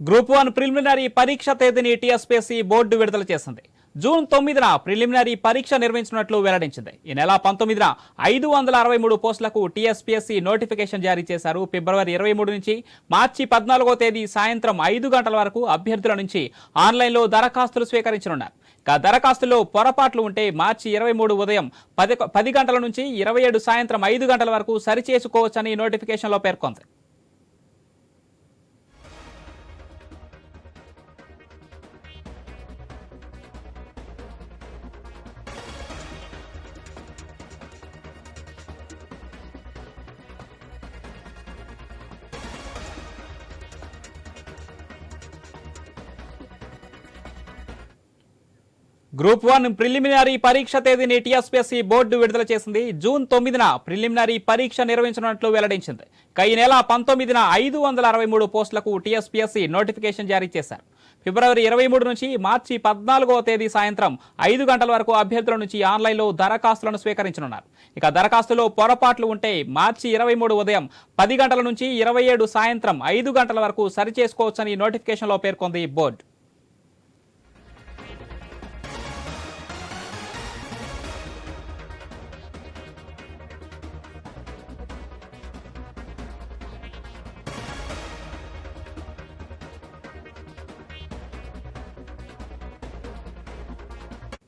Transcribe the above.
Group one preliminary పరీక్ష తేదీని TSPSC board విడుదల చేసింది. జూన్ తొమ్మిదిన ప్రిలిమినరీ పరీక్ష నిర్వహించినట్లు వెల్లడించింది. ఈ నెల పంతొమ్మిదిన ఐదు వందల అరవై మూడు పోస్టులకు టీఎస్పీఎస్సీ నోటిఫికేషన్ జారీ చేశారు. ఫిబ్రవరి ఇరవై మూడు నుంచి మార్చి పద్నాలుగో తేదీ సాయంత్రం ఐదు గంటల వరకు అభ్యర్థుల నుంచి ఆన్లైన్లో దరఖాస్తులు స్వీకరించనున్నారు. ఇక దరఖాస్తులో పొరపాట్లు ఉంటే మార్చి ఇరవై మూడు ఉదయం పది పది గంటల నుంచి ఇరవై ఏడు సాయంత్రం ఐదు గంటల వరకు సరిచేసుకోవచ్చని నోటిఫికేషన్లో పేర్కొంది. గ్రూప్ వన్ ప్రిలిమినరీ పరీక్ష తేదీని టీఎస్పీఎస్సీ బోర్డు విడుదల చేసింది. జూన్ తొమ్మిదిన ప్రిలిమినరీ పరీక్ష నిర్వహించనున్నట్లు వెల్లడించింది. కై ఈ నెల పంతొమ్మిదిన ఐదు వందల అరవై మూడు పోస్టులకు టీఎస్పీఎస్సీ నోటిఫికేషన్ జారీ చేశారు. ఫిబ్రవరి ఇరవై మూడు నుంచి మార్చి పద్నాలుగో తేదీ సాయంత్రం ఐదు గంటల వరకు అభ్యర్థుల నుంచి ఆన్లైన్లో దరఖాస్తులను స్వీకరించనున్నారు. ఇక దరఖాస్తులో పొరపాట్లు ఉంటే మార్చి ఇరవై మూడు ఉదయం పది గంటల నుంచి ఇరవై ఏడు సాయంత్రం ఐదు గంటల వరకు సరిచేసుకోవచ్చని నోటిఫికేషన్లో పేర్కొంది బోర్డు.